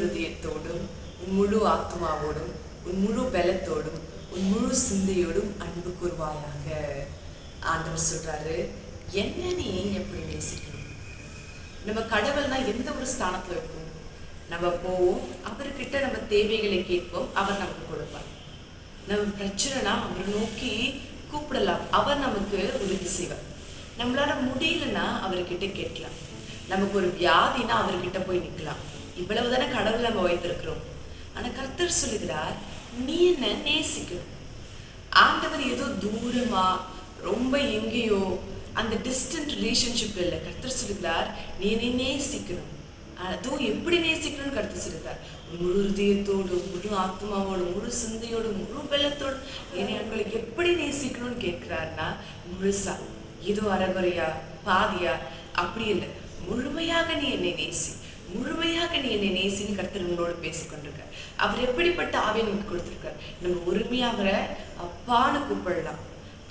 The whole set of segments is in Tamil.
இருதயத்தோடும் உன் முழு ஆத்மாவோடும் உன் முழு பலத்தோடும் உன் முழு சிந்தையோடும் அன்பு கூறுவாயாக. ஆண்டவர் சொல்றாரு என்ன நீ எப்படி நேசிக்கணும் நம்ம கடவுள்னா எந்த ஒரு ஸ்தானத்துல இருக்கும்? நம்ம போவோம் அவர்கிட்ட நம்ம தேவைகளை கேட்போம் அவர் நமக்கு கொடுப்பார். நம்ம பிரச்சனைனா அவரை நோக்கி கூப்பிடலாம். அவர் நமக்கு உதவி செய்வார். நம்மளால முடியலன்னா அவர்கிட்ட கேட்கலாம். நமக்கு ஒரு வியாதினா அவர்கிட்ட போய் நிற்கலாம் இவ்வளவு தானே கடவுள் நம்ம வைத்திருக்கிறோம். ஆனா கர்த்தர் சொல்லுகிறார் நீ என்ன நேசிக்கணும் ஆண்டவர் ஏதோ தூரமா ரொம்ப எங்கேயோ அந்த டிஸ்டன்ட் ரிலேஷன்ஷிப் இல்லை. கர்த்தர் சொல்லுகிறார் நீ என்னை நேசிக்கணும். அதுவும் எப்படி நேசிக்கணும்னு கருத்து சொல்லுகிறார். முழு ஹிருதயத்தோடு முழு ஆத்மாவோடு முழு சிந்தையோடு முழு வெள்ளத்தோடு என்னை உங்களுக்கு எப்படி நேசிக்கணும்னு கேட்கிறாருன்னா முழுசா. ஏதோ அறகுறையா பாதியா அப்படி இல்லை. முழுமையாக நீ என்னை நேசி முழுமையாக நீ என்னை நேசின்னு கர்த்தர் உங்களோட பேசிக்கொண்டிருக்கார். அவர் எப்படிப்பட்ட ஆவியை நமக்கு கொடுத்துருக்கார்? நம்ம உரிமையாக அவரை அப்பான்னு கூப்பிடலாம்.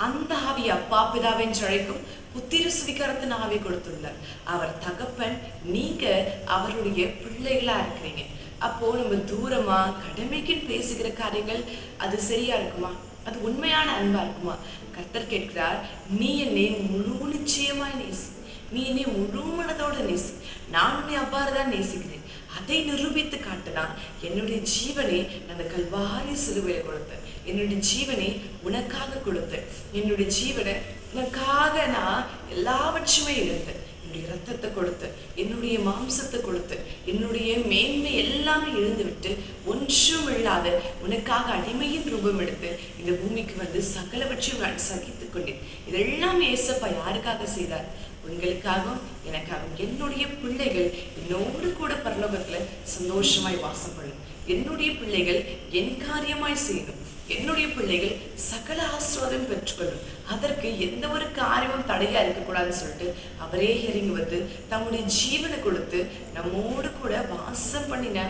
அந்த ஆவி அப்பா பிதாவென்று அழைக்கும் புத்திர சுவிகாரத்தின் ஆவி கொடுத்துள்ளார். அவர் தகப்பன் நீங்க அவருடைய பிள்ளைகளா இருக்கிறீங்க. அப்போ நம்ம தூரமா கடமைக்குன்னு பேசுகிற காரியங்கள் அது சரியா இருக்குமா? அது உண்மையான அன்பா இருக்குமா? கர்த்தர் கேட்கிறார் நீ என்னை முழு நிச்சயமாய் நேசி. நீ என்னை முழு மனதோட நேசி. நான் உன்னை அவ்வாறு தான் நேசிக்கிறேன். அதை நிரூபித்து காட்டினான். என்னுடைய ஜீவனை அந்த கல்வாரி சிலுவையில் கொடுத்தேன் என்னுடைய ஜீவனை உனக்காக கொடுத்தேன் என்னுடைய ஜீவனை உனக்காக நான் எல்லாவற்றையுமே இழந்தேன். என்னுடைய ரத்தத்தை கொடுத்து என்னுடைய மாம்சத்தை கொடுத்து என்னுடைய மேன்மை எல்லாமே இழந்து விட்டு ஒன்றும் இல்லாத உனக்காக அடிமையின் ரூபம் எடுத்து இந்த பூமிக்கு வந்து சகலவற்றையும் நான் சகித்துக் கொண்டேன். இதெல்லாம் ஏசப்பா யாருக்காக செய்தார்? உங்களுக்காகவும் எனக்காகவும் என்னுடைய பிள்ளைகள் என்னோடு கூட பரலோகத்துல சந்தோஷமாய் வாசம் பண்ணணும் என்னுடைய பிள்ளைகள் என் காரியமாய் செய்யணும். என்னுடைய பிள்ளைகள் சகல ஆசீர்வாதம் பெற்றுக்கொள்ளும். அதற்கு எந்த ஒரு காரியமும் தடையா இருக்கக்கூடாதுன்னு சொல்லிட்டு அவரே இறங்கி வந்து தம்முடைய ஜீவனை கொடுத்து நம்மோடு கூட வாசம் பண்ணின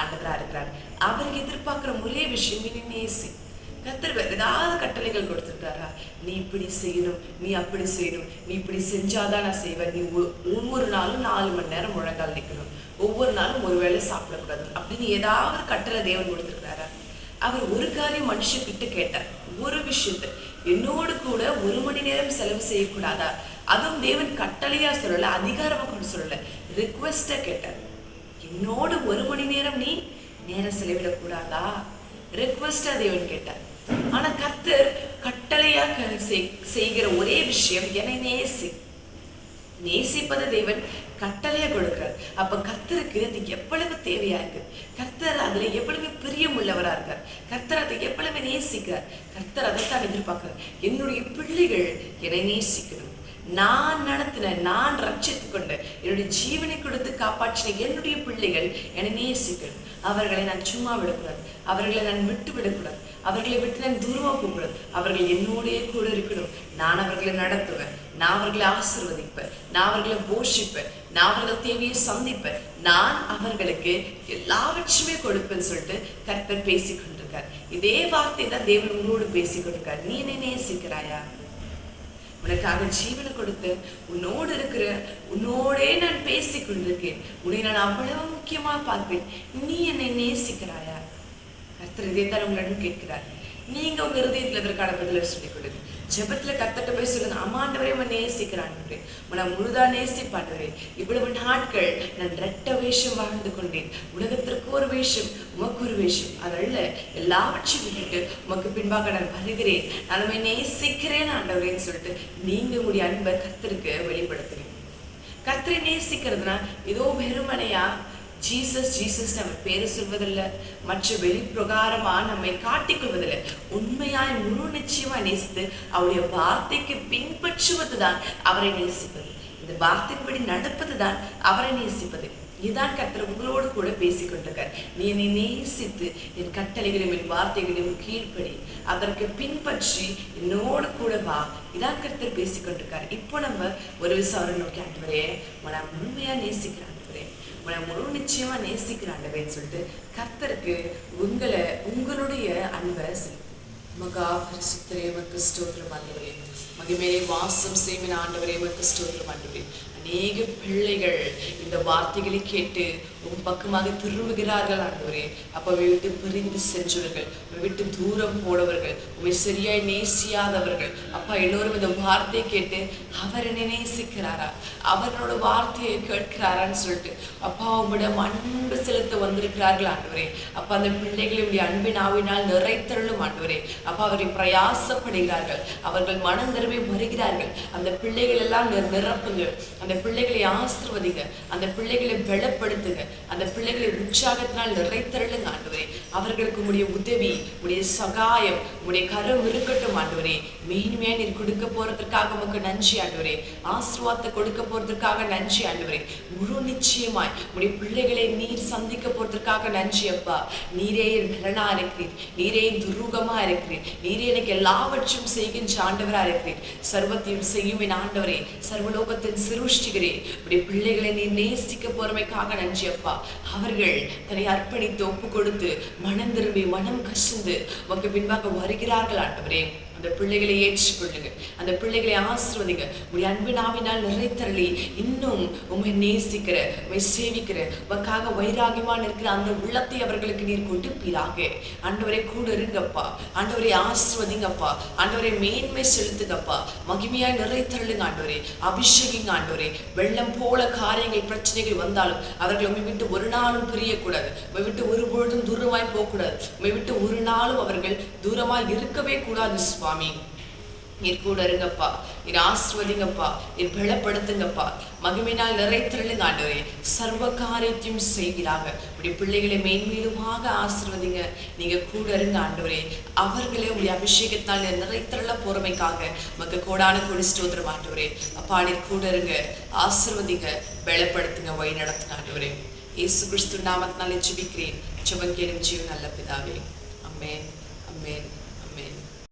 ஆண்டவரா இருக்கிறார். அவர் எதிர்பார்க்கிற ஒரே விஷயம் இனி நேசி. கத்தர் ஏதாவது கட்டளைகள் கொடுத்துருக்காரா நீ இப்படி செய்யணும் நீ அப்படி செய்யணும் நீ இப்படி செஞ்சாதான் நான் செய்வேன். நீ ஒவ்வொரு நாளும் நாலு மணி நேரம் முழங்கால் நிற்கணும் ஒவ்வொரு நாளும் ஒரு வேளை சாப்பிடக்கூடாது. அப்படின்னு ஏதாவது கட்டளை தேவன் கொடுத்துருக்காரா அவர் ஒரு காரியம் மனுஷக்கிட்ட கேட்டார். ஒரு விஷயத்த. என்னோடு கூட ஒரு மணி நேரம் செலவு செய்யக்கூடாதா? அதுவும் தேவன் கட்டளையா சொல்லல அதிகாரமா கொண்டு சொல்லல. ரிக்வெஸ்டா கேட்டார். என்னோடு ஒரு மணி நேரம் நீ நேரம் செலவிடக்கூடாதா? ரிக்வெஸ்டா தேவன் கேட்டார். ஆனா கர்த்தர் கட்டளையா க- செய்கிற ஒரே விஷயம் என்னை நேசி. நேசிப்பதை தேவன் கட்டளையா கொடுக்கிறார். அப்ப கர்த்தருக்கு அது எவ்வளவு தேவையா இருக்கு? கர்த்தர் அதுல எவ்வளவு பிரியம் உள்ளவரா இருக்கார்? கர்த்தர் அதை எவ்வளவு நேசிக்கிறார்? கர்த்தர் அதைத்தான் எதிர்பார்க்கிறார். என்னுடைய பிள்ளைகள் என்னை நேசிக்கணும். நான் நடத்தின நான் ரட்சித்து கொண்டு என்னுடைய ஜீவனை கொடுத்து காப்பாற்றின என்னுடைய பிள்ளைகள் என்னை நேசிக்கணும் அவர்களை நான் சும்மா விடக்கூடாது. அவர்களை நான் விட்டு விடக்கூடாது. அவர்களை விட்டு நான் தூரமா போகக்கூடாது அவர்கள் என்னோடைய கூட இருக்கணும். நான் அவர்களை நடத்துவேன். நான் அவர்களை ஆசிர்வதிப்பேன். நான் அவர்களை போஷிப்பேன். நான் அவர்கள் தேவையை சந்திப்பேன். நான் அவர்களுக்கு எல்லாவற்றுமே கொடுப்பேன்னு சொல்லிட்டு கர்த்தர் பேசிக்கொண்டிருக்கார். இதே வார்த்தை தான் தேவன் உங்களோடு பேசிக்கொண்டிருக்கார். நீ என்னை நேசிக்கிறாயா? உனக்காக ஜீவனை கொடுத்து உன்னோடு இருக்கிற உன்னோடே நான் பேசிக் கொண்டிருக்கேன். உன்னை நான் அவ்வளவு முக்கியமா பார்ப்பேன். நீ என்னை நேசிக்கிறாயா? கர்த்தர் இதைத்தான் உங்களிடம் கேட்கிறார். நீங்க உங்க இருதயத்தில் இதற்கான பதிலை சொல்லிக் கொடுங்க ஜெபத்துல கர்த்தட்ட போய் சொல்லுங்க அம்மாண்டவரே அவன் நேசிக்கிறான் உன முழுதா நேசிப்பாண்டவரே. இவ்வளவு நாட்கள் நான் ரெட்ட வேஷம் வாழ்ந்து கொண்டேன். உலகத்திற்கு ஒரு வேஷம் உமக்கு ஒரு வேஷம். அதல்ல எல்லாவற்றையும் விட்டுட்டு உமக்கு பின்பாக நான் வருகிறேன். நான் உண்மை நேசிக்கிறேன் ஆண்டவரேன்னு சொல்லிட்டு நீங்க உங்களுடைய அன்பை கர்த்தருக்கு வெளிப்படுத்துறீங்க. கத்திரை நேசிக்கிறதுனா ஏதோ வெறுமனையா ஜீசஸ் ஜீசஸ் நம்ம பேரு சொல்வதில்லை. மற்ற வெளிப்பிரகாரமாக நம்மை காட்டிக்கொள்வதில்லை. உண்மையாய் முழு நிச்சயமா நேசித்து அவருடைய வார்த்தைக்கு பின்பற்றுவதுதான் அவரை நேசிப்பது. இந்த வார்த்தைப்படி நடப்பதுதான் அவரை நேசிப்பது. இதுதான் கத்தர் உங்களோடு கூட பேசிக்கொண்டிருக்கார். நீ என்னை நேசித்து என் கட்டளைகளையும் என் வார்த்தைகளையும் கீழ்ப்படி அதற்கு பின்பற்றி என்னோடு கூட வா. இதான் கருத்தர் பேசிக்கொண்டிருக்கார். இப்போ நம்ம ஒரு விசாரணை நோக்கி ஆண்டவரே உன்னை முழுமையா நேசிக்கிறான் முழு நிச்சயமா நேசிக்கிற சொல்லிட்டு கர்த்தருக்கு உங்களை உங்களுடைய அன்பை மகா பரிசுத்தரே மக்கு ஸ்தோத்திரம் ஆண்டவரே. மகிமேலே வாசம் செய்மின ஆண்டவரே மக்கு ஸ்தோத்திரம் ஆண்டவரே. அநேக பிள்ளைகள் இந்த வார்த்தைகளை கேட்டு உன் பக்கமாக திரும்புகிறார்கள் ஆண்டவரே. அப்பவை விட்டு பிரிந்து சென்றவர்கள் உம்மை விட்டு தூரம் போனவர்கள் உண்மை சரியாய் நேசியாதவர்கள். அப்பா எல்லோரும் இந்த வார்த்தையை கேட்டு அவர் என்னை நேசிக்கிறாரா? அவரோட வார்த்தையை கேட்கிறாரான்னு சொல்லிட்டு அப்பா உம்மிடம் அன்பு செலுத்த வந்திருக்கிறார்கள் ஆண்டவரே. அப்பா அந்த பிள்ளைகளை உடைய அன்பின் ஆவினால் நிறைத்தருளும் ஆண்டவரே. அப்பா அவரை பிரயாசப்படுகிறார்கள். அவர்கள் மனம் திரும்பி வருகிறார்கள். அந்த பிள்ளைகள் எல்லாம் நிர- அந்த அந்த பிள்ளைகளை ஆசிர்வதிங்க. அந்த பிள்ளைகளை பலப்படுத்துங்க. அந்த பிள்ளைகளை உற்சாகத்தினால் நிறைத்தருளுங்க ஆண்டவரே. அவர்களுக்கு உடைய உதவி உடைய சகாயம் உடைய கரம் இருக்கட்டும் ஆண்டவரே. மேன்மையா நீர் கொடுக்க போறதுக்காக உமக்கு நன்றி ஆண்டவரே. ஆசிர்வாதத்தை கொடுக்க போறதுக்காக நன்றி ஆண்டவரே. முழு நிச்சயமாய் உடைய பிள்ளைகளை நீர் சந்திக்க போறதுக்காக நன்றி அப்பா. நீரே பலனா இருக்கிறீர். நீரே துரூகமா துருகமா இருக்கிறீர். நீரே எனக்கு எல்லாவற்றையும் செய்கின்ற ஆண்டவரா இருக்கிறீர். சர்வத்தையும் செய்யும் ஆண்டவரே. சர்வலோகத்தின் சிருஷ்டிகரே இப்படி பிள்ளைகளை நீர் நேசிக்க போறமைக்காக நன்றி அப்பா. அவர்கள் தன்னை அர்ப்பணித்து ஒப்பு கொடுத்து மனம் திரும்பி மனம் கசிந்து உங்க பின்பாக வருகிறார்கள் ஆண்டவரே. அந்த பிள்ளைகளை ஏற்றுக்கொள்ளுங்க அந்த பிள்ளைகளை ஆசிர்வதிங்க உடைய அன்பினாவினால் நிறைத்தரளி இன்னும் உம்மை நேசிக்கிற உண்மை சேவிக்கிற உமக்காக வைராகியமான இருக்கிற அந்த உள்ளத்தை அவர்களுக்கு நீர் கொடுப்பீராக. ஆண்டவரை கூட இருங்கப்பா. ஆண்டவரை ஆசிர்வதிங்கப்பா. ஆண்டவரை மேன்மை செலுத்துங்கப்பா. மகிமையாய் நிறைத்தருளுங்க ஆண்டவரே. அபிஷேகிங்க ஆண்டவரே. வெள்ளம் போல காரியங்கள் பிரச்சனைகள் வந்தாலும் அவர்கள் உண்மை விட்டு ஒரு நாளும் பிரியக்கூடாது. உண்மை விட்டு ஒரு பொழுதும் தூரமாய் போகக்கூடாது. உண்மை விட்டு ஒரு நாளும் அவர்கள் தூரமாய் இருக்கவே கூடாது. சுவாமி. நீர் கூட இருங்கப்பா. நீர் ஆசிர்வதிங்கப்பா. நீர் பலப்படுத்துங்கப்பா. மகிமையினால் நிறைத்திரளுங்க ஆண்டவரே சர்வ காரியத்தையும் செய்கிறாங்க. உடைய பிள்ளைகளை மேன்மேலுமாக ஆசிர்வதிங்க. நீங்க கூட இருங்க ஆண்டவரே. அவர்களே உடைய அபிஷேகத்தால் நிறைத்திரள பொறுமைக்காக மக்க கோடான கொடி ஸ்தோத்திரம் ஆண்டவரே. அப்பா நீர் கூட இருங்க. ஆசிர்வதிங்க. பலப்படுத்துங்க வழி நடத்துங்க ஆண்டவரே. இயேசு கிறிஸ்து நாமத்தினாலே ஜெபிக்கிறேன். ஜெபம் கேளும் ஜீவன் நல்ல பிதாவே. அம்மேன். அம்மேன்.